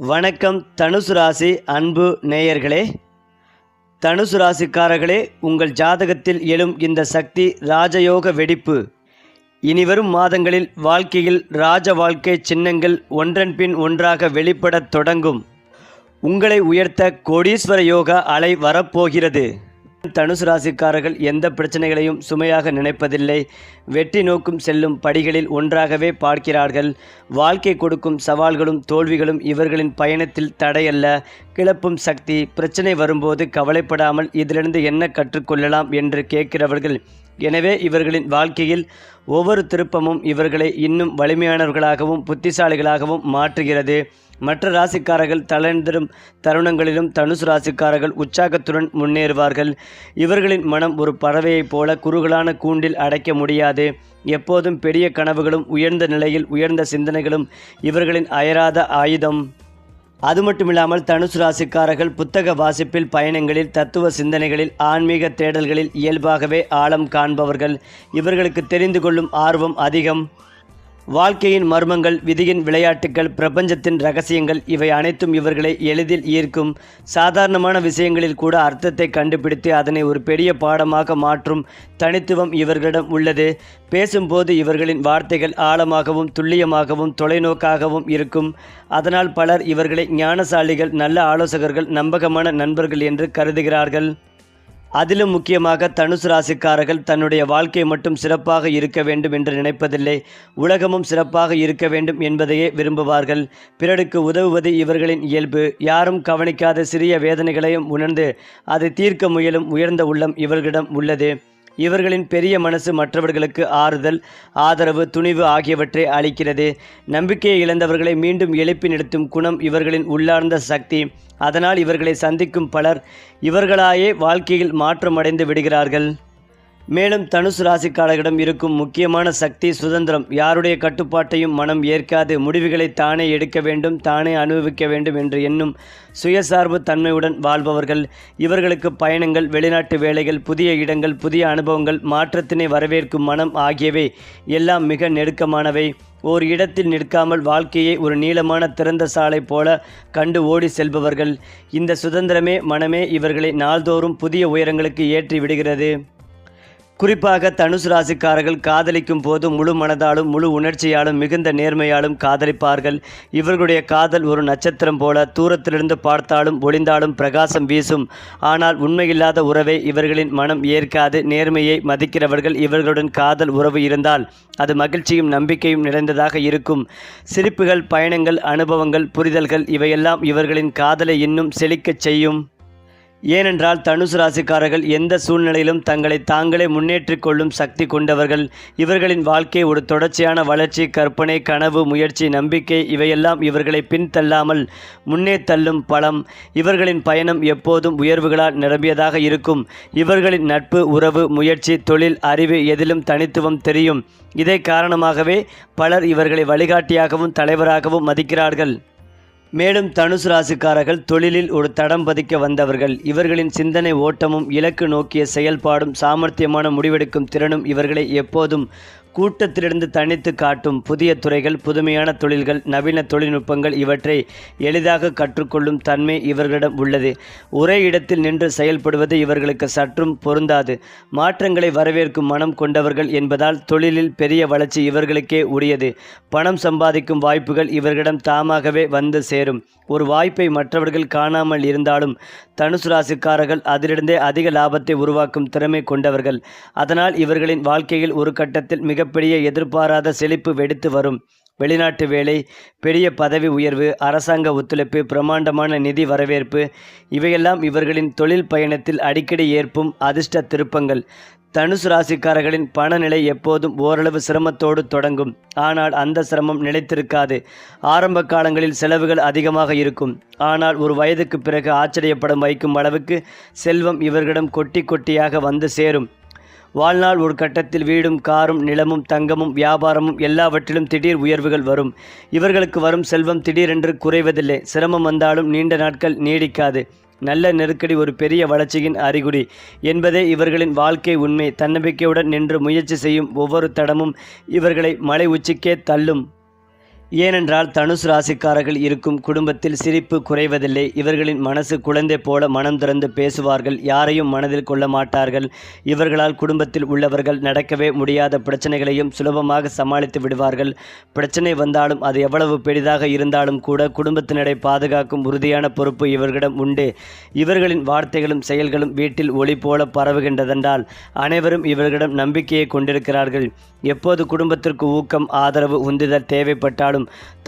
வணக்கம் தனுசு ராசி அன்பு நேயர்களே. தனுசு ராசிக்காரர்களே உங்கள் ஜாதகத்தில் எழும் இந்த சக்தி ராஜயோக வெடிப்பு. இனிவரும் மாதங்களில் வாழ்க்கையில் ராஜ வாழ்க்கை சின்னங்கள் ஒன்றன் பின் ஒன்றாக வெளிப்படத் தொடங்கும். உங்களை உயர்த்த கோடீஸ்வர யோகா அலை வரப்போகிறது. தனுசு ராசிக்காரர்கள் எந்த பிரச்சனைகளையும் சுமையாக நினைப்பதில்லை. வெற்றி நோக்கும் செல்லும் படிகளில் ஒன்றாகவே பார்க்கிறார்கள். வாழ்க்கை கொடுக்கும் சவால்களும் தோல்விகளும் இவர்களின் பயணத்தில் தடையல்ல. கிளப்பும் சக்தி பிரச்சனை வரும்போது கவலைப்படாமல் இதிலிருந்து என்ன கற்றுக்கொள்ளலாம் என்று கேட்கிறவர்கள் எனவே இவர்களின் வாழ்க்கையில் ஒவ்வொரு திருப்பமும் இவர்களை இன்னும் வலிமையானவர்களாகவும் புத்திசாலிகளாகவும் மாற்றுகிறது. மற்ற ராசிக்காரர்கள் தளர்ந்திரும் தருணங்களிலும் தனுசு ராசிக்காரர்கள் உற்சாகத்துடன் முன்னேறுவார்கள். இவர்களின் மனம் ஒரு பறவையைப் போல குறுகலான கூண்டில் அடைக்க முடியாது. எப்போதும் பெரிய கனவுகளும் உயர்ந்த நிலையில் உயர்ந்த சிந்தனைகளும் இவர்களின் அயராத ஆயுதம். அது மட்டுமில்லாமல் தனுசு ராசிக்காரர்கள் புத்தக வாசிப்பில் பயணங்களில் தத்துவ சிந்தனைகளில் ஆன்மீக தேடல்களில் இயல்பாகவே ஆழம் காண்பவர்கள். இவர்களுக்கு தெரிந்து கொள்ளும் ஆர்வம் அதிகம். வாழ்க்கையின் மர்மங்கள் விதியின் விளையாட்டுகள் பிரபஞ்சத்தின் ரகசியங்கள் இவை அனைத்தும் இவர்களை எளிதில் ஈர்க்கும். சாதாரணமான விஷயங்களில் கூட அர்த்தத்தை கண்டுபிடித்து அதனை ஒரு பெரிய பாடமாக மாற்றும் தனித்துவம் இவர்களிடம் உள்ளது. பேசும்போது இவர்களின் வார்த்தைகள் ஆழமாகவும் துல்லியமாகவும் தொலைநோக்காகவும் இருக்கும். அதனால் பலர் இவர்களை ஞானசாலிகள் நல்ல ஆலோசகர்கள் நம்பகமான நண்பர்கள் என்று கருதுகிறார்கள். அதிலும் முக்கியமாக தனுசு ராசிக்காரர்கள் தன்னுடைய வாழ்க்கை மட்டும் சிறப்பாக இருக்க வேண்டும் என்று நினைப்பதில்லை. உலகமும் சிறப்பாக இருக்க வேண்டும் என்பதையே விரும்புவார்கள். பிறருக்கு உதவுவது இவர்களின் இயல்பு. யாரும் கவனிக்காத சிறிய வேதனைகளையும் உணர்ந்து அதை தீர்க்க முயலும் உயர்ந்த உள்ளம் இவர்களிடம் உள்ளது. இவர்களின் பெரிய மனசு மற்றவர்களுக்கு ஆறுதல் ஆதரவு துணிவு ஆகியவற்றை அளிக்கிறது. நம்பிக்கையை இழந்தவர்களை மீண்டும் எழுப்பி நிறுத்தும் குணம் இவர்களின் உள்ளார்ந்த சக்தி. அதனால் இவர்களை சந்திக்கும் பலர் இவர்களாயே வாழ்க்கையில் மாற்றமடைந்து விடுகிறார்கள். மேலும் தனுசு ராசிக்காரர்களிடம் இருக்கும் முக்கியமான சக்தி சுதந்திரம். யாருடைய கட்டுப்பாட்டையும் மனம் ஏற்காது. முடிவுகளை தானே எடுக்க வேண்டும் தானே அனுபவிக்க வேண்டும் என்று எண்ணும் சுயசார்பு தன்மையுடன் வாழ்பவர்கள். இவர்களுக்கு பயணங்கள் வெளிநாட்டு வேலைகள் புதிய இடங்கள் புதிய அனுபவங்கள் மாற்றத்தினை வரவேற்கும் மனம் ஆகியவை எல்லாம் மிக நெருக்கமானவை. ஓர் இடத்தில் நிற்காமல் வாழ்க்கையை ஒரு நீளமான திறந்த சாலை போல கண்டு ஓடி செல்பவர்கள். இந்த சுதந்திரமே மனமே இவர்களை நாள்தோறும் புதிய உயரங்களுக்கு ஏற்றி விடுகிறது. குறிப்பாக தனுசு ராசிக்காரர்கள் காதலிக்கும் போது முழு மனதாலும் முழு உணர்ச்சியாலும் மிகுந்த நேர்மையாலும் காதலிப்பார்கள். இவர்களுடைய காதல் ஒரு நட்சத்திரம் போல தூரத்திலிருந்து பார்த்தாலும் ஒளிந்தாலும் பிரகாசம் வீசும். ஆனால் உண்மையில்லாத உறவை இவர்களின் மனம் ஏற்காது. நேர்மையை மதிக்கிறவர்கள் இவர்களுடன் காதல் உறவு இருந்தால் அது மகிழ்ச்சியும் நம்பிக்கையும் நிறைந்ததாக இருக்கும். சிரிப்புகள் பயணங்கள் அனுபவங்கள் புரிதல்கள் இவையெல்லாம் இவர்களின் காதலை இன்னும் செழிக்கச் செய்யும். ஏனென்றால் தனுசு ராசிக்காரர்கள் எந்த சூழ்நிலையிலும் தங்களை தாங்களே முன்னேற்றிக் கொள்ளும் சக்தி கொண்டவர்கள். இவர்களின் வாழ்க்கை ஒரு தொடர்ச்சியான வளர்ச்சி கற்பனை கனவு முயற்சி நம்பிக்கை இவையெல்லாம் இவர்களை பின்தள்ளாமல் முன்னே தள்ளும் பலம். இவர்களின் பயணம் எப்போதும் உயர்வுகளால் நிரம்பியதாக இருக்கும். இவர்களின் நட்பு உறவு முயற்சி தொழில் அறிவு எதிலும் தனித்துவம் தெரியும். இதை காரணமாகவே பலர் இவர்களை வழிகாட்டியாகவும் தலைவராகவும் மதிக்கிறார்கள். மேலும் தனுசு ராசிக்காரர்கள் தொழிலில் ஒரு தடம் பதிக்க வந்தவர்கள். இவர்களின் சிந்தனை ஓட்டமும் இலக்கு நோக்கிய செயல்பாடும் சாமர்த்தியமான முடிவெடுக்கும் திறனும் இவர்களை எப்போதும் கூட்டத்திலிருந்து தனித்து காட்டும் புதிய துறைகள் புதுமையான தொழில்கள் நவீன தொழில்நுட்பங்கள் இவற்றை எளிதாக கற்றுக்கொள்ளும் தன்மை இவர்களிடம் உள்ளது. ஒரே இடத்தில் நின்று செயல்படுவது இவர்களுக்கு சற்றும் பொருந்தாது. மாற்றங்களை வரவேற்கும் மனம் கொண்டவர்கள் என்பதால் தொழிலில் பெரிய வளர்ச்சி இவர்களுக்கே உரியது. பணம் சம்பாதிக்கும் வாய்ப்புகள் இவர்களிடம் தாமாகவே வந்து சேரும். ஒரு வாய்ப்பை மற்றவர்கள் காணாமல் இருந்தாலும் தனுசு ராசிக்காரர்கள் அதிலிருந்தே அதிக லாபத்தை உருவாக்கும் திறமை கொண்டவர்கள். அதனால் இவர்களின் வாழ்க்கையில் ஒரு கட்டத்தில் மிக மிகப்பெரிய எதிர்பாராத செழிப்பு வெடித்து வரும் வெளிநாட்டு வேலை பெரிய பதவி உயர்வு அரசாங்க ஒத்துழைப்பு பிரமாண்டமான நிதி வரவேற்பு இவையெல்லாம் இவர்களின் தொழில் பயணத்தில் அடிக்கடி ஏற்பும் அதிர்ஷ்ட திருப்பங்கள். தனுசு ராசிக்காரர்களின் பணநிலை எப்போதும் ஓரளவு சிரமத்தோடு தொடங்கும். ஆனால் அந்த சிரமம் நிலைத்திருக்காது. ஆரம்ப காலங்களில் செலவுகள் அதிகமாக இருக்கும். ஆனால் ஒரு வயதுக்கு பிறகு ஆச்சரியப்படம் வைக்கும் அளவுக்கு செல்வம் இவர்களிடம் கொட்டி கொட்டியாக வந்து சேரும். வாழ்நாள் ஒரு கட்டத்தில் வீடும் காரும் நிலமும் தங்கமும் வியாபாரமும் எல்லாவற்றிலும் திடீர் உயர்வுகள் வரும். இவர்களுக்கு வரும் செல்வம் திடீரென்று குறைவதில்லை. சிரமம் வந்தாலும் நீண்ட நாட்கள் நீடிக்காது. நல்ல நெருக்கடி ஒரு பெரிய வளர்ச்சியின் அறிகுறி என்பதே இவர்களின் வாழ்க்கை உண்மை. தன்னம்பிக்கையுடன் நின்று முயற்சி செய்யும் ஒவ்வொரு தடமும் இவர்களை மலை உச்சிக்கே தள்ளும். ஏனென்றால் தனுசு ராசிக்காரர்கள் இருக்கும் குடும்பத்தில் சிரிப்பு குறைவதில்லை. இவர்களின் மனசு குழந்தை போல மனம் திறந்து பேசுவார்கள். யாரையும் மனதில் கொள்ள மாட்டார்கள். இவர்களால் குடும்பத்தில் உள்ளவர்கள் நடக்கவே முடியாத பிரச்சனைகளையும் சுலபமாக சமாளித்து விடுவார்கள். பிரச்சனை வந்தாலும் அது எவ்வளவு பெரிதாக இருந்தாலும் கூட குடும்பத்தினரை பாதுகாக்கும் உறுதியான பொறுப்பு இவர்களிடம் உண்டு. இவர்களின் வார்த்தைகளும் செயல்களும் வீட்டில் ஒளி போல பரவுகின்றதென்றால் அனைவரும் இவர்களிடம் நம்பிக்கையை கொண்டிருக்கிறார்கள். எப்போது குடும்பத்திற்கு ஊக்கம் ஆதரவு உந்துதல் தேவைப்பட்டாலும்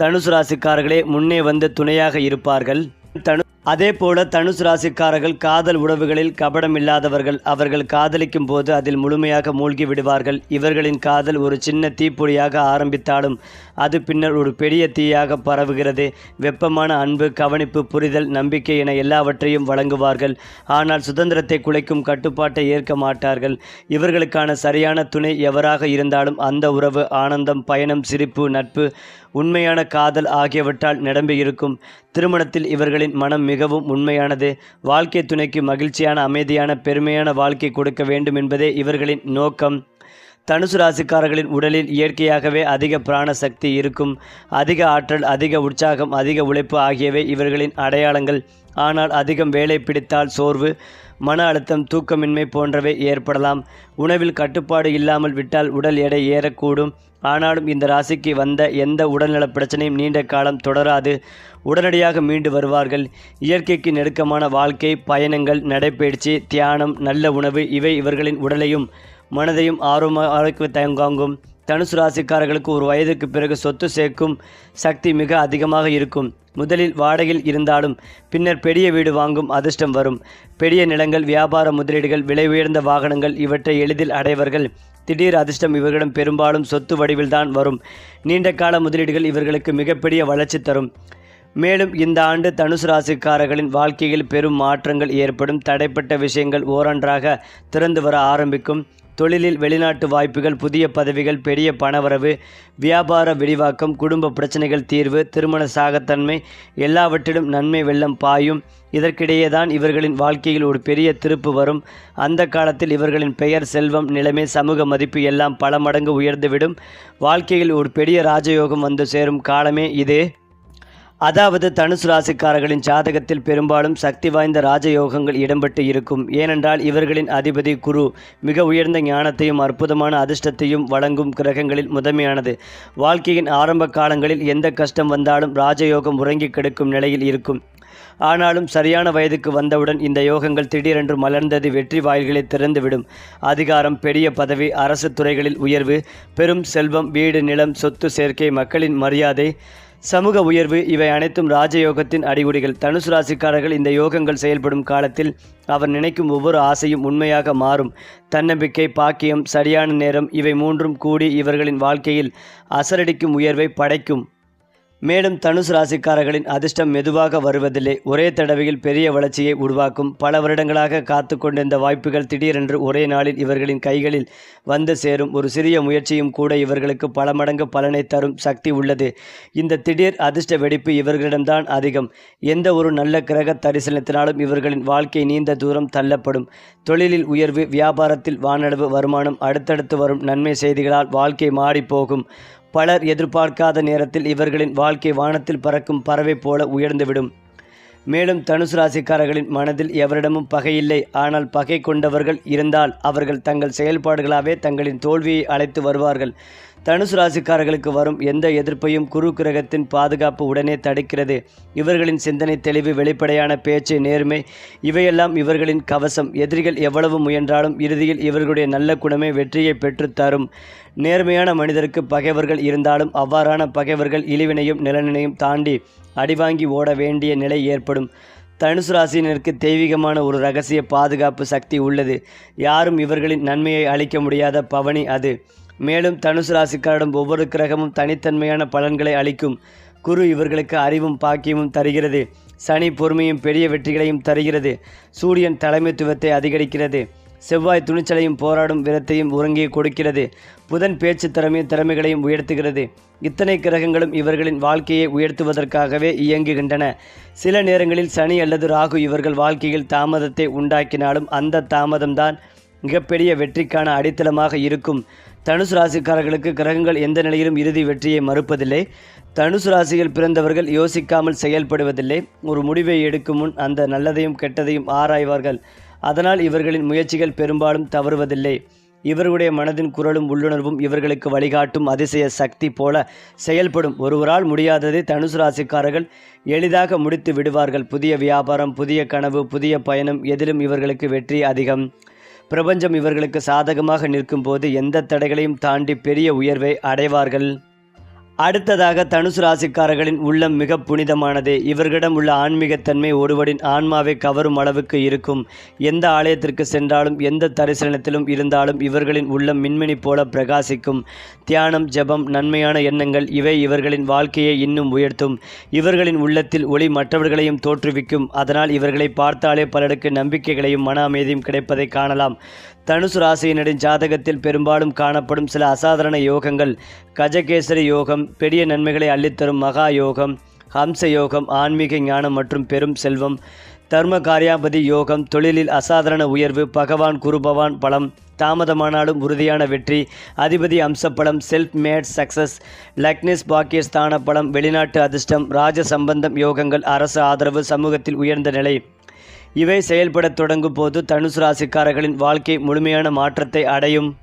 தனுசு ராசிக்காரர்களே முன்னே வந்து துணையாக இருப்பார்கள். தனு அதே போல தனுசு ராசிக்காரர்கள் காதல் உறவுகளில் கபடம் இல்லாதவர்கள் அவர்கள் காதலிக்கும் போது அதில் முழுமையாக மூழ்கி விடுவார்கள். இவர்களின் காதல் ஒரு சின்ன தீப்பொறியாக ஆரம்பித்தாலும் அது பின்னர் ஒரு பெரிய தீயாக பரவுகிறது. வெப்பமான அன்பு கவனிப்பு புரிதல் நம்பிக்கை என எல்லாவற்றையும் வழங்குவார்கள். ஆனால் சுதந்திரத்தை குலைக்கும் கட்டுப்பாட்டை ஏற்க மாட்டார்கள். இவர்களுக்கான சரியான துணை எவராக இருந்தாலும் அந்த உறவு ஆனந்தம் பயணம் சிரிப்பு நட்பு உண்மையான காதல் ஆகியவற்றால் நிரம்பியிருக்கும் திருமணத்தில் இவர்களின் மனம் மிகவும் உண்மையானது. வாழ்க்கை துணைக்கு மகிழ்ச்சியான அமைதியான பெருமையான வாழ்க்கை கொடுக்க வேண்டும் என்பதே இவர்களின் நோக்கம். தனுசு ராசிக்காரர்களின் உடலில் இயற்கையாகவே அதிக பிராண சக்தி இருக்கும். அதிக ஆற்றல் அதிக உற்சாகம் அதிக உழைப்பு ஆகியவை இவர்களின் அடையாளங்கள். ஆனால் அதிகம் வேலை பிடித்தால் சோர்வு மன அழுத்தம் தூக்கமின்மை போன்றவை ஏற்படலாம். உணவில் கட்டுப்பாடு இல்லாமல் விட்டால் உடல் எடை ஏறக்கூடும். ஆனாலும் இந்த ராசிக்கு வந்த எந்த உடல்நல பிரச்சனையும் நீண்ட காலம் தொடராது. உடனடியாக மீண்டு வருவார்கள். இயற்கைக்கு நெருக்கமான வாழ்க்கை பயணங்கள் நடைபயிற்சி தியானம் நல்ல உணவு இவை இவர்களின் உடலையும் மனதையும் ஆர்வமாக தயங்காங்கும். தனுசு ராசிக்காரர்களுக்கு ஒரு வயதுக்கு பிறகு சொத்து சேர்க்கும் சக்தி மிக அதிகமாக இருக்கும். முதலில் வாடகையில் இருந்தாலும் பின்னர் பெரிய வீடு வாங்கும் அதிர்ஷ்டம் வரும். பெரிய நிலங்கள் வியாபார முதலீடுகள் விலை உயர்ந்த வாகனங்கள் இவற்றை எளிதில் அடைவர்கள். திடீர் அதிர்ஷ்டம் இவர்களிடம் பெரும்பாலும் சொத்து வடிவில்தான் வரும். நீண்ட கால முதலீடுகள் இவர்களுக்கு மிகப்பெரிய வளர்ச்சி தரும். மேலும் இந்த ஆண்டு தனுசு ராசிக்காரர்களின் வாழ்க்கையில் பெரும் மாற்றங்கள் ஏற்படும். தடைப்பட்ட விஷயங்கள் ஓரன்றாக திறந்து வர ஆரம்பிக்கும். தொழிலில் வெளிநாட்டு வாய்ப்புகள் புதிய பதவிகள் பெரிய பணவரவு வியாபார விரிவாக்கம் குடும்ப பிரச்சனைகள் தீர்வு திருமண சாகத்தன்மை எல்லாவற்றிலும் நன்மை வெள்ளம் பாயும். இதற்கிடையே தான் இவர்களின் வாழ்க்கையில் ஒரு பெரிய திருப்பு வரும். அந்த காலத்தில் இவர்களின் பெயர் செல்வம் நிலைமை சமூக மதிப்பு எல்லாம் பல மடங்கு உயர்ந்துவிடும். வாழ்க்கையில் ஒரு பெரிய ராஜயோகம் வந்து சேரும் காலமே இது. அதாவது தனுசு ராசிக்காரர்களின் ஜாதகத்தில் பெரும்பாலும் சக்தி வாய்ந்த ராஜயோகங்கள் இடம்பெற்று இருக்கும். ஏனென்றால் இவர்களின் அதிபதி குரு மிக உயர்ந்த ஞானத்தையும் அற்புதமான அதிர்ஷ்டத்தையும் வழங்கும் கிரகங்களில் முதன்மையானது. வாழ்க்கையின் ஆரம்ப காலங்களில் எந்த கஷ்டம் வந்தாலும் ராஜயோகம் உறங்கி கிடக்கும் நிலையில் இருக்கும். ஆனாலும் சரியான வயதுக்கு வந்தவுடன் இந்த யோகங்கள் திடீரென்று மலர்ந்தது வெற்றி வாயில்களை திறந்துவிடும். அதிகாரம் பெரிய பதவி அரசு துறைகளில் உயர்வு பெரும் செல்வம் வீடு நிலம் சொத்து சேர்க்கை மக்களின் மரியாதை சமூக உயர்வு இவை அனைத்தும் ராஜயோகத்தின் அடிகுடிகள் தனுசு ராசிக்காரர்கள் இந்த யோகங்கள் செயல்படும் காலத்தில் அவர் நினைக்கும் ஒவ்வொரு ஆசையும் உண்மையாக மாறும். தன்னம்பிக்கை பாக்கியம் சரியான நேரம் இவை மூன்றும் கூடி இவர்களின் வாழ்க்கையில் அசரடிக்கும் உயர்வை படைக்கும். மேலும் தனுசு ராசிக்காரர்களின் அதிர்ஷ்டம் மெதுவாக வருவதில்லை. ஒரே தடவையில் பெரிய வளர்ச்சியை உருவாக்கும். பல வருடங்களாக காத்து கொண்டிருந்த வாய்ப்புகள் திடீரென்று ஒரே நாளில் இவர்களின் கைகளில் வந்து சேரும். ஒரு சிறிய முயற்சியும் கூட இவர்களுக்கு பல மடங்கு பலனை தரும் சக்தி உள்ளது. இந்த திடீர் அதிர்ஷ்ட வெடிப்பு இவர்களிடம்தான் அதிகம். எந்த ஒரு நல்ல கிரக தரிசனத்தினாலும் இவர்களின் வாழ்க்கை நீண்ட தூரம் தள்ளப்படும். தொழிலில் உயர்வு வியாபாரத்தில் வானளவு வருமானம் அடுத்தடுத்து வரும். நன்மை செய்திகளால் வாழ்க்கை மாறிப்போகும். பலர் எதிர்பார்க்காத நேரத்தில் இவர்களின் வாழ்க்கை வானத்தில் பறக்கும் பறவை போல உயர்ந்துவிடும். மேலும் தனுசு ராசிக்காரர்களின் மனதில் எவரிடமும் பகையில்லை. ஆனால் பகை கொண்டவர்கள் இருந்தால் அவர்கள் தங்கள் செயல்பாடுகளாகவே தங்களின் தோல்வியை அழைத்து வருவார்கள். தனுசு ராசிக்காரர்களுக்கு வரும் எந்த எதிர்ப்பையும் குரு கிரகத்தின் பாதுகாப்பு உடனே தடுக்கிறது. இவர்களின் சிந்தனை தெளிவு வெளிப்படையான பேச்சு நேர்மை இவையெல்லாம் இவர்களின் கவசம். எதிரிகள் எவ்வளவு முயன்றாலும் இறுதியில் இவர்களுடைய நல்ல குணமே வெற்றியை பெற்றுத் தரும். நேர்மையான மனிதருக்கு பகைவர்கள் இருந்தாலும் அவ்வாறான பகைவர்கள் இழிவினையும் நிலனினையும் தாண்டி அடிவாங்கி ஓட வேண்டிய நிலை ஏற்படும். தனுசு ராசியினருக்கு தெய்வீகமான ஒரு ரகசிய பாதுகாப்பு சக்தி உள்ளது. யாரும் இவர்களின் நன்மையை அளிக்க முடியாத பவனி அது. மேலும் தனுசு ராசிக்காரிடம் ஒவ்வொரு கிரகமும் தனித்தன்மையான பலன்களை அளிக்கும். குரு இவர்களுக்கு அறிவும் பாக்கியமும் தருகிறது. சனி பொறுமையும் பெரிய வெற்றிகளையும் தருகிறது. சூரியன் தலைமைத்துவத்தை அதிகரிக்கிறது. செவ்வாய் துணிச்சலையும் போராடும் விரத்தையும் உறங்கி கொடுக்கிறது. புதன் பேச்சு திறமையும் திறமைகளையும் உயர்த்துகிறது. இத்தனை கிரகங்களும் இவர்களின் வாழ்க்கையை உயர்த்துவதற்காகவே இயங்குகின்றன. சில நேரங்களில் சனி அல்லது ராகு இவர்கள் வாழ்க்கையில் தாமதத்தை உண்டாக்கினாலும் அந்த தாமதம்தான் மிகப்பெரிய வெற்றிக்கான அடித்தளமாக இருக்கும். தனுசு ராசிக்காரர்களுக்கு கிரகங்கள் எந்த நிலையிலும் இறுதி வெற்றியை மறுப்பதில்லை. தனுசு ராசியில் பிறந்தவர்கள் யோசிக்காமல் செயல்படுவதில்லை. ஒரு முடிவை எடுக்கும் முன் அந்த நல்லதையும் கெட்டதையும் ஆராய்வார்கள். அதனால் இவர்களின் முயற்சிகள் பெரும்பாலும் தவறுவதில்லை. இவர்களுடைய மனதின் குரலும் உள்ளுணர்வும் இவர்களுக்கு வழிகாட்டும் அதிசய சக்தி போல செயல்படும். ஒருவரால் முடியாததை தனுசு ராசிக்காரர்கள் எளிதாக முடித்து விடுவார்கள். புதிய வியாபாரம் புதிய கனவு புதிய பயணம் எதிலும் இவர்களுக்கு வெற்றி அதிகம். பிரபஞ்சம் இவர்களுக்கு சாதகமாக நிற்கும்போது எந்த தடைகளையும் தாண்டி பெரிய உயர்வை அடைவார்கள்? அடுத்ததாக தனுசு ராசிக்காரர்களின் உள்ளம் மிக புனிதமானதே. இவர்களிடம் உள்ள ஆன்மீகத்தன்மை ஒருவரின் ஆன்மாவை கவரும் அளவுக்கு இருக்கும். எந்த ஆலயத்திற்கு சென்றாலும் எந்த தரிசனத்திலும் இருந்தாலும் இவர்களின் உள்ளம் மின்மினி போல பிரகாசிக்கும். தியானம் ஜெபம் நன்மையான எண்ணங்கள் இவை இவர்களின் வாழ்க்கையை இன்னும் உயர்த்தும். இவர்களின் உள்ளத்தில் ஒளி மற்றவர்களையும் தோற்றுவிக்கும். அதனால் இவர்களை பார்த்தாலே பலருக்கு நம்பிக்கைகளையும் மன அமைதியும் கிடைப்பதை காணலாம். தனுசு ராசியினரின் ஜாதகத்தில் பெரும்பாலும் காணப்படும் சில அசாதாரண யோகங்கள். கஜகேசரி யோகம் பெரிய நன்மைகளை அள்ளித்தரும் மகா யோகம் ஹம்ச யோகம் ஆன்மீக ஞானம் மற்றும் பெரும் செல்வம். தர்ம காரியாபதி யோகம் தொழிலில் அசாதாரண உயர்வு பகவான் குருபவான் பலம் தாமதமானாலும் உறுதியான வெற்றி அதிபதி அம்சப்படம் செல்ஃப் மேட் சக்சஸ் லக்னிஸ் பாக்கியஸ்தான பலம் வெளிநாட்டு அதிர்ஷ்டம் ராஜ சம்பந்தம் யோகங்கள் அரசு ஆதரவு சமூகத்தில் உயர்ந்த நிலை. இவை செயல்படத் தொடங்கும் போது தனுசு ராசிக்காரர்களின் வாழ்க்கை முழுமையான மாற்றத்தை அடையும்.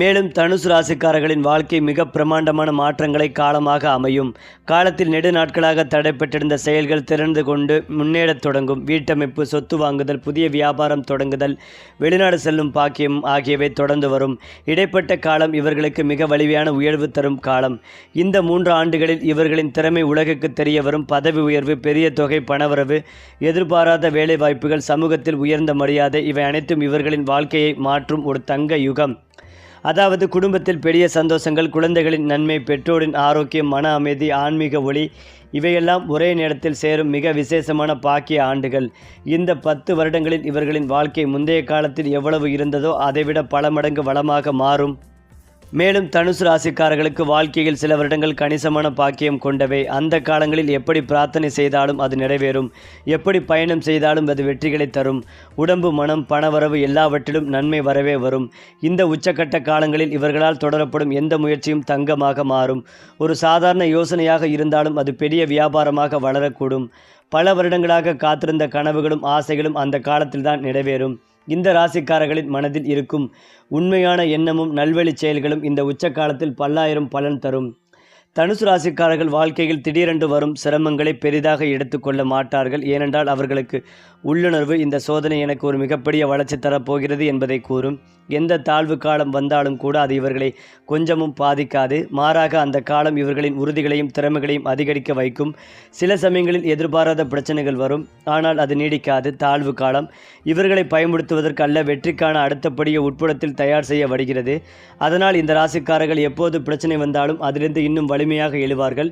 மேலும் தனுசு ராசிக்காரர்களின் வாழ்க்கை மிக பிரமாண்டமான மாற்றங்களை காலமாக அமையும். காலத்தில் நெடு நாட்களாக தடைப்பட்டிருந்த செயல்கள் திறந்து கொண்டு முன்னேறத் தொடங்கும். வீட்டமைப்பு சொத்து வாங்குதல் புதிய வியாபாரம் தொடங்குதல் வெளிநாடு செல்லும் பாக்கியம் ஆகியவை தொடர்ந்து வரும். இடைப்பட்ட காலம் இவர்களுக்கு மிக வலிமையான உயர்வு தரும் காலம். இந்த மூன்று ஆண்டுகளில் இவர்களின் திறமை உலகுக்கு தெரிய வரும். பதவி உயர்வு பெரிய தொகை பணவரவு எதிர்பாராத வேலைவாய்ப்புகள் சமூகத்தில் உயர்ந்த மரியாதை இவை அனைத்தும் இவர்களின் வாழ்க்கையை மாற்றும் ஒரு தங்க யுகம். அதாவது குடும்பத்தில் பெரிய சந்தோஷங்கள் குழந்தைகளின் நன்மை பெற்றோரின் ஆரோக்கியம் மன அமைதி ஆன்மீக ஒளி இவையெல்லாம் ஒரே நேரத்தில் சேரும் மிக விசேஷமான பாக்கிய ஆண்டுகள். இந்த பத்து வருடங்களில் இவர்களின் வாழ்க்கை முந்தைய காலத்தில் எவ்வளவு இருந்ததோ அதைவிட பல மடங்கு வளமாக மாறும். மேலும் தனுசு ராசிக்காரர்களுக்கு வாழ்க்கையில் சில வருடங்கள் கணிசமான பாக்கியம் கொண்டவை. அந்த காலங்களில் எப்படி பிரார்த்தனை செய்தாலும் அது நிறைவேறும். எப்படி பயணம் செய்தாலும் அது வெற்றிகளை தரும். உடம்பு மனம் பணவரவு எல்லாவற்றிலும் நன்மை வரவே வரும். இந்த உச்சக்கட்ட காலங்களில் இவர்களால் தொடரப்படும் எந்த முயற்சியும் தங்கமாக மாறும். ஒரு சாதாரண யோசனையாக இருந்தாலும் அது பெரிய வியாபாரமாக வளரக்கூடும். பல வருடங்களாக காத்திருந்த கனவுகளும் ஆசைகளும் அந்த காலத்தில்தான் நிறைவேறும். இந்த ராசிக்காரர்களின் மனதில் இருக்கும் உண்மையான எண்ணமும் நல்வழி செயல்களும் இந்த உச்ச காலத்தில் பல்லாயிரம் பலன் தரும். தனுசு ராசிக்காரர்கள் வாழ்க்கையில் திடீரென்று வரும் சிரமங்களை பெரிதாக எடுத்துக்கொள்ள மாட்டார்கள். ஏனென்றால் அவர்களுக்கு உள்ளுணர்வு இந்த சோதனை எனக்கு ஒரு மிகப்பெரிய வளர்ச்சி தரப்போகிறது என்பதை கூறும். எந்த தாழ்வு காலம் வந்தாலும் கூட அது இவர்களை கொஞ்சமும் பாதிக்காது. மாறாக அந்த காலம் இவர்களின் உறுதிகளையும் திறமைகளையும் அதிகரிக்க வைக்கும். சில சமயங்களில் எதிர்பாராத பிரச்சனைகள் வரும். ஆனால் அது நீடிக்காது. தாழ்வு காலம் இவர்களை பயன்படுத்துவதற்கு அல்ல வெற்றிக்கான அடுத்தபடியை உட்புறத்தில் தயார் செய்ய வருகிறது. அதனால் இந்த ராசிக்காரர்கள் எப்போது பிரச்சனை வந்தாலும் அதிலிருந்து இன்னும் வலிமையாக எழுவார்கள்.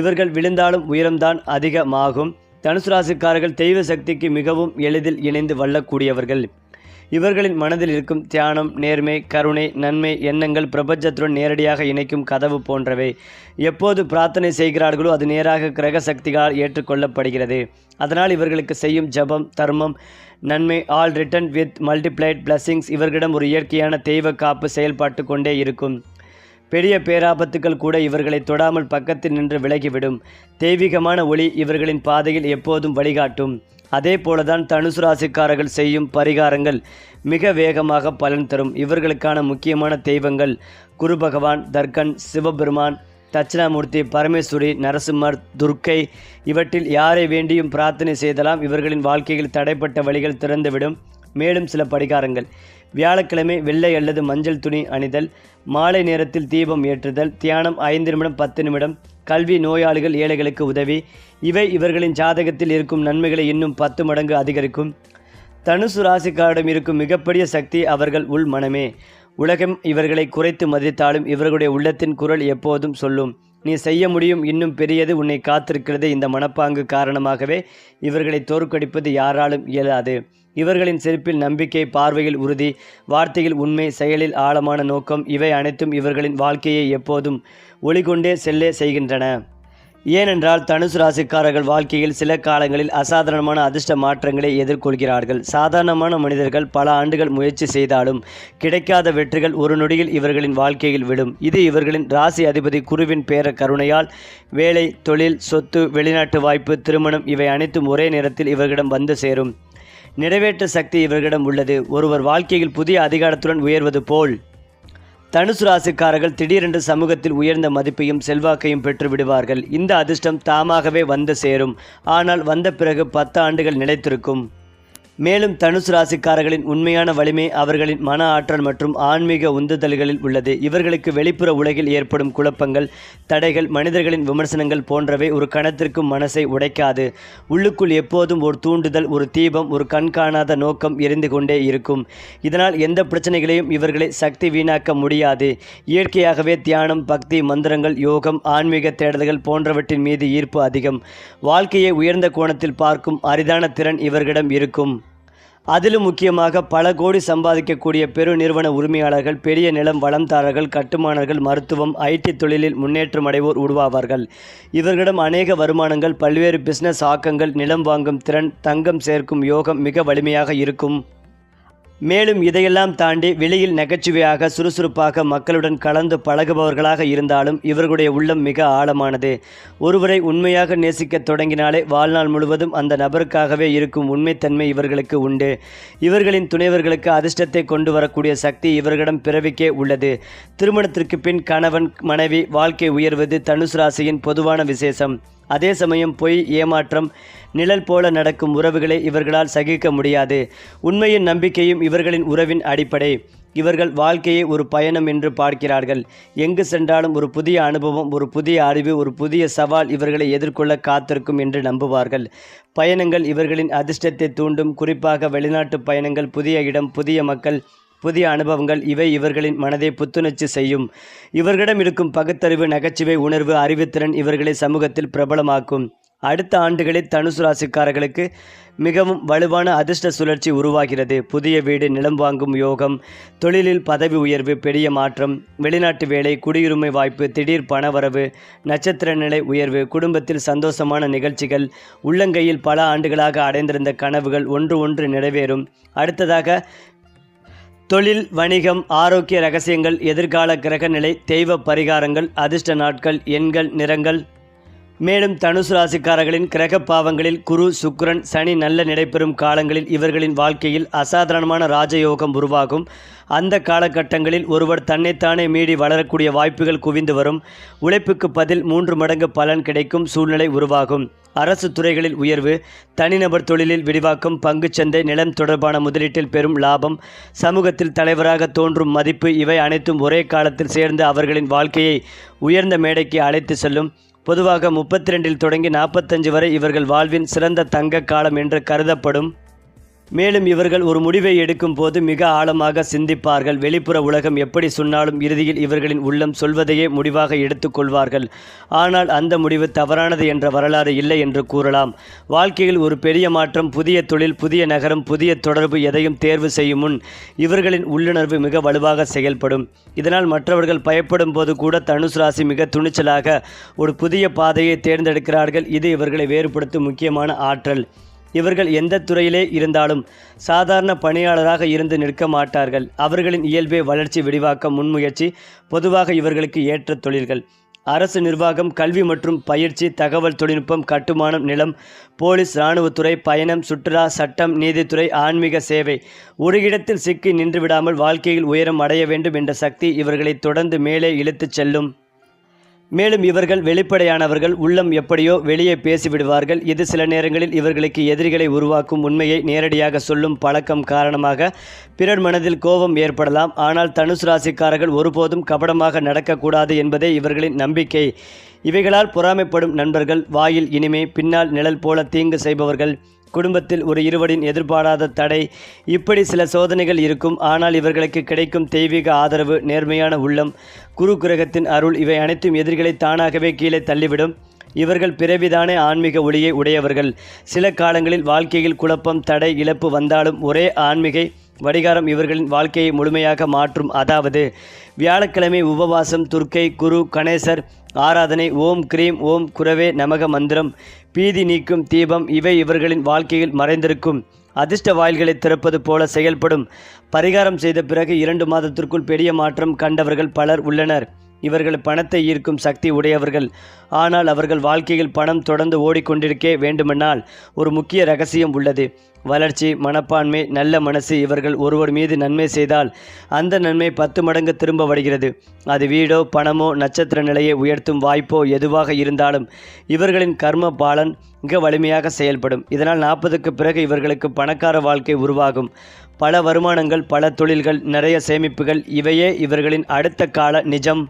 இவர்கள் விழுந்தாலும் உயரம்தான் அதிகமாகும். தனுசு ராசிக்காரர்கள் தெய்வ சக்திக்கு மிகவும் எளிதில் இணைந்து வள்ளக்கூடியவர்கள் இவர்களின் மனதில் இருக்கும் தியானம் நேர்மை கருணை நன்மை எண்ணங்கள் பிரபஞ்சத்துடன் நேரடியாக இணைக்கும் கதவு போன்றவை. எப்போது பிரார்த்தனை செய்கிறார்களோ அது நேராக கிரக சக்திகளால் ஏற்றுக்கொள்ளப்படுகிறது. அதனால் இவர்களுக்கு செய்யும் ஜபம் தர்மம் நன்மை all return with multiplied blessings இவர்களிடம் ஒரு இயற்கையான தெய்வ காப்பு செயல்பாட்டு கொண்டே இருக்கும். பெரிய பேராபத்துக்கள் கூட இவர்களை தொடாமல் பக்கத்தில் நின்று விலகிவிடும். தெய்வீகமான ஒளி இவர்களின் பாதையில் எப்போதும் வழிகாட்டும். அதே போலதான் தனுசு ராசிக்காரர்கள் செய்யும் பரிகாரங்கள் மிக வேகமாக பலன் தரும். இவர்களுக்கான முக்கியமான தெய்வங்கள் குரு பகவான் தர்கன் சிவபெருமான் தட்சிணாமூர்த்தி பரமேஸ்வரி நரசிம்மர் துர்க்கை. இவற்றில் யாரை வேண்டியும் பிரார்த்தனை செய்தலாம். இவர்களின் வாழ்க்கையில் தடைப்பட்ட வழிகள் திறந்துவிடும். மேலும் சில படிகாரங்கள். வியாழக்கிழமை வெள்ளை அல்லது மஞ்சள் துணி அணிதல் மாலை நேரத்தில் தீபம் ஏற்றுதல் தியானம் ஐந்து நிமிடம் பத்து நிமிடம் கல்வி நோயாளிகள் ஏழைகளுக்கு உதவி. இவை இவர்களின் ஜாதகத்தில் இருக்கும் நன்மைகளை இன்னும் பத்து மடங்கு அதிகரிக்கும். தனுசு ராசிக்காரிடம் இருக்கும் மிகப்பெரிய சக்தி அவர்கள் உள் மனமே. உலகம் இவர்களை குறைத்து மதித்தாலும் இவர்களுடைய உள்ளத்தின் குரல் எப்போதும் சொல்லும். நீ செய்ய முடியும் இன்னும் பெரியது உன்னை காத்திருக்கிறது இந்த மனப்பாங்கு காரணமாகவே. இவர்களை தோற்கடிப்பது யாராலும் இயலாது. இவர்களின் செருப்பில் நம்பிக்கை பார்வையில் உறுதி வார்த்தையில் உண்மை செயலில் ஆழமான நோக்கம் இவை அனைத்தும் இவர்களின் வாழ்க்கையை எப்போதும் ஒளிகொண்டே செல்லே செய்கின்றன. ஏனென்றால் தனுசு ராசிக்காரர்கள் வாழ்க்கையில் சில காலங்களில் அசாதாரணமான அதிர்ஷ்ட மாற்றங்களை எதிர்கொள்கிறார்கள். சாதாரணமான மனிதர்கள் பல ஆண்டுகள் முயற்சி செய்தாலும் கிடைக்காத வெற்றிகள் ஒரு நொடியில் இவர்களின் வாழ்க்கையில் விடும் இது இவர்களின் ராசி அதிபதி குருவின் பேர கருணையால் வேலை தொழில் சொத்து வெளிநாட்டு வாய்ப்பு திருமணம் இவை அனைத்தும் ஒரே நேரத்தில் இவர்களிடம் வந்து சேரும். நிறைவேற்ற சக்தி இவர்களிடம் உள்ளது. ஒருவர் வாழ்க்கையில் புதிய அதிகாரத்துடன் உயர்வது போல். தனுசு ராசிக்காரர்கள் திடீரென்று சமூகத்தில் உயர்ந்த மதிப்பையும் செல்வாக்கையும் பெற்று விடுவார்கள். இந்த அதிர்ஷ்டம் தாமாகவே வந்து சேரும். ஆனால் வந்த பிறகு பத்து ஆண்டுகள் நிலைத்திருக்கும். மேலும் தனுசு ராசிக்காரர்களின் உண்மையான வலிமை அவர்களின் மன ஆற்றல் மற்றும் ஆன்மீக உந்துதல்களில் உள்ளது. இவர்களுக்கு வெளிப்புற உலகில் ஏற்படும் குழப்பங்கள் தடைகள் மனிதர்களின் விமர்சனங்கள் போன்றவை ஒரு கணத்திற்கும் மனசை உடைக்காது. உள்ளுக்குள் எப்போதும் ஒரு தூண்டுதல் ஒரு தீபம் ஒரு கண்காணாத நோக்கம் எரிந்து கொண்டே இருக்கும். இதனால் எந்த பிரச்சனைகளையும் இவர்களை சக்தி வீணாக்க முடியாது. இயற்கையாகவே தியானம் பக்தி மந்திரங்கள் யோகம் ஆன்மீக தேடல்கள் போன்றவற்றின் மீது ஈர்ப்பு அதிகம். வாழ்க்கையை உயர்ந்த கோணத்தில் பார்க்கும் அரிதான திறன் இவர்களிடம் இருக்கும். அதிலும் முக்கியமாக பல கோடி சம்பாதிக்கக்கூடிய பெரு நிறுவன உரிமையாளர்கள் பெரிய நிலம் வளம்தாரர்கள் கட்டுமானர்கள் மருத்துவம் ஐடி தொழிலில் முன்னேற்றம் அடைவோர் உருவாவார்கள். இவர்களிடம் அநேக வருமானங்கள் பல்வேறு பிசினஸ் ஆக்கங்கள் நிலம் வாங்கும் திறன் தங்கம் சேர்க்கும் யோகம் மிக வலிமையாக இருக்கும். மேலும் இதையெல்லாம் தாண்டி வெளியில் நகைச்சுவையாக சுறுசுறுப்பாக மக்களுடன் கலந்து பழகுபவர்களாக இருந்தாலும் இவர்களுடைய உள்ளம் மிக ஆழமானது. ஒருவரை உண்மையாக நேசிக்கத் தொடங்கினாலே வாழ்நாள் முழுவதும் அந்த நபருக்காகவே இருக்கும் உண்மைத்தன்மை இவர்களுக்கு உண்டு. இவர்களின் துணைவர்களுக்கு அதிர்ஷ்டத்தை கொண்டு வரக்கூடிய சக்தி இவர்களிடம் பிறவிக்கே உள்ளது. திருமணத்திற்கு பின் கணவன் மனைவி வாழ்க்கை உயர்வது தனுசு ராசியின் பொதுவான விசேஷம். அதே சமயம் பொய் ஏமாற்றம் நிழல் போல நடக்கும் உறவுகளை இவர்களால் சகிக்க முடியாது. உண்மையின் நம்பிக்கையும் இவர்களின் உறவின் அடிப்படை. இவர்கள் வாழ்க்கையை ஒரு பயணம் என்று பார்க்கிறார்கள். எங்கு சென்றாலும் ஒரு புதிய அனுபவம் ஒரு புதிய அறிவு ஒரு புதிய சவால் இவர்களை எதிர்கொள்ள காத்திருக்கும் என்று நம்புவார்கள். பயணங்கள் இவர்களின் அதிர்ஷ்டத்தை தூண்டும். குறிப்பாக வெளிநாட்டு பயணங்கள் புதிய இடம் புதிய மக்கள் புதிய அனுபவங்கள் இவை இவர்களின் மனதை புத்துணர்ச்சி செய்யும். இவர்களிடம் இருக்கும் பகுத்தறிவு நகைச்சுவை உணர்வு அறிவுத்திறன் இவர்களை சமூகத்தில் பிரபலமாக்கும். அடுத்த ஆண்டுகளில் தனுசு ராசிக்காரர்களுக்கு மிகவும் வலுவான அதிர்ஷ்ட சுழற்சி உருவாகிறது. புதிய வீடு நிலம் வாங்கும் யோகம் தொழிலில் பதவி உயர்வு பெரிய மாற்றம் வெளிநாட்டு வேலை குடியுரிமை வாய்ப்பு திடீர் பணவரவு நட்சத்திர நிலை உயர்வு குடும்பத்தில் சந்தோஷமான நிகழ்ச்சிகள் உள்ளங்கையில் பல ஆண்டுகளாக அடைந்திருந்த கனவுகள் ஒன்று ஒன்று நிறைவேறும். அடுத்ததாக தொழில் வணிகம் ஆரோக்கிய ரகசியங்கள் எதிர்கால கிரகநிலை தெய்வ பரிகாரங்கள் அதிர்ஷ்ட நாட்கள் எண்கள் நிறங்கள். மேலும் தனுசு ராசிக்காரர்களின் கிரக பாவங்களில் குரு சுக்ரன் சனி நல்ல நடைபெறும் காலங்களில் இவர்களின் வாழ்க்கையில் அசாதாரணமான ராஜயோகம் உருவாகும். அந்த காலகட்டங்களில் ஒருவர் தன்னைத்தானே மீறி வளரக்கூடிய வாய்ப்புகள் குவிந்து வரும். உழைப்புக்கு பதில் மூன்று மடங்கு பலன் கிடைக்கும் சூழ்நிலை உருவாகும். அரசு துறைகளில் உயர்வு தனிநபர் தொழிலில் விரிவாக்கம் பங்குச்சந்தை நிலம் தொடர்பான முதலீட்டில் பெரும் லாபம் சமூகத்தில் தலைவராக தோன்றும் மதிப்பு இவை அனைத்தும் ஒரே காலத்தில் சேர்ந்து அவர்களின் வாழ்க்கையை உயர்ந்த மேடைக்கு அழைத்து செல்லும். பொதுவாக முப்பத்தி ரெண்டில் தொடங்கி நாற்பத்தஞ்சு வரை இவர்கள் வாழ்வின் சிறந்த தங்க காலம் என்று கருதப்படும். மேலும் இவர்கள் ஒரு முடிவை எடுக்கும் போது மிக ஆழமாக சிந்திப்பார்கள். வெளிப்புற உலகம் எப்படி சொன்னாலும் இறுதியில் இவர்களின் உள்ளம் சொல்வதையே முடிவாக எடுத்துக்கொள்வார்கள். ஆனால் அந்த முடிவு தவறானது என்ற வரலாறு இல்லை என்று கூறலாம். வாழ்க்கையில் ஒரு பெரிய மாற்றம் புதிய தொழில் புதிய நகரம் புதிய தொடர்பு எதையும் தேர்வு செய்யும் முன் இவர்களின் உள்ளுணர்வு மிக வலுவாக செயல்படும். இதனால் மற்றவர்கள் பயப்படும் போது கூட தனுசு ராசி மிக துணிச்சலாக ஒரு புதிய பாதையை தேர்ந்தெடுக்கிறார்கள். இது இவர்களை வேறுபடுத்தும் முக்கியமான ஆற்றல். இவர்கள் எந்த துறையிலே இருந்தாலும் சாதாரண பணியாளராக இருந்து நிற்க மாட்டார்கள். அவர்களின் இயல்பே வளர்ச்சி விரிவாக்கம் முன்முயற்சி பொதுவாக இவர்களுக்கு ஏற்ற தொழில்கள். அரசு நிர்வாகம் கல்வி மற்றும் பயிற்சி தகவல் தொழில்நுட்பம் கட்டுமானம் நிலம் போலீஸ் இராணுவத்துறை பயணம் சுற்றுலா சட்டம் நீதித்துறை ஆன்மீக சேவை. ஒரு இடத்தில் சிக்கி நின்று விடாமல் வாழ்க்கையில் உயரம் அடைய வேண்டும் என்ற சக்தி இவர்களை தொடர்ந்து மேலே இழுத்துச் செல்லும். மேலும் இவர்கள் வெளிப்படையானவர்கள் உள்ளம் எப்படியோ வெளியே பேசிவிடுவார்கள். இது சில நேரங்களில் இவர்களுக்கு எதிரிகளை உருவாக்கும் உண்மையை நேரடியாக சொல்லும் பழக்கம் காரணமாக பிறர் மனதில் கோபம் ஏற்படலாம். ஆனால் தனுசு ராசிக்காரர்கள் ஒருபோதும் கபடமாக நடக்கக்கூடாது என்பதே இவர்களின் நம்பிக்கை. இவைகளால் பொறாமைப்படும் நண்பர்கள் வாயில் இனிமே பின்னால் நிழல் போல தீங்கு செய்பவர்கள் குடும்பத்தில் ஒரு இருவரின் எதிர்பாராத தடை. இப்படி சில சோதனைகள் இருக்கும். ஆனால் இவர்களுக்கு கிடைக்கும் தெய்வீக ஆதரவு நேர்மையான உள்ளம் குரு கிரகத்தின் அருள் இவை அனைத்தும் எதிரிகளை தானாகவே கீழே தள்ளிவிடும். இவர்கள் பிறவிதானே ஆன்மீக ஒளியை உடையவர்கள். சில காலங்களில் வாழ்க்கையில் குழப்பம் தடை இழப்பு வந்தாலும் ஒரே ஆன்மீகை வடிகாரம் இவர்களின் வாழ்க்கையை முழுமையாக மாற்றும். அதாவது வியாழக்கிழமை உபவாசம் துர்க்கை குரு கணேசர் ஆராதனை ஓம் கிரீம் ஓம் குரவே நமக மந்திரம் பீதி நீக்கும் தீபம் இவை இவர்களின் வாழ்க்கையில் மறைந்திருக்கும். அதிர்ஷ்ட வாயில்களை திறப்பது போல செயல்படும். பரிகாரம் செய்த பிறகு இரண்டு மாதத்திற்குள் பெரிய மாற்றம் கண்டவர்கள் பலர் உள்ளனர். இவர்கள் பணத்தை ஈர்க்கும் சக்தி உடையவர்கள். ஆனால் அவர்கள் வாழ்க்கையில் பணம் தொடர்ந்து ஓடிக்கொண்டிருக்கே வேண்டுமென்றால் ஒரு முக்கிய ரகசியம் உள்ளது. வளர்ச்சி மனப்பான்மை நல்ல மனசு இவர்கள் ஒருவர் மீது நன்மை செய்தால் அந்த நன்மை பத்து மடங்கு திரும்ப வருகிறது. அது வீடோ பணமோ நட்சத்திர நிலையை உயர்த்தும் வாய்ப்போ எதுவாக இருந்தாலும் இவர்களின் கர்ம பாலன் மிக வலிமையாக செயல்படும். இதனால் நாற்பதுக்கு பிறகு இவர்களுக்கு பணக்கார வாழ்க்கை உருவாகும். பல வருமானங்கள் பல தொழில்கள் நிறைய சேமிப்புகள் இவையே இவர்களின் அடுத்த கால நிஜம்.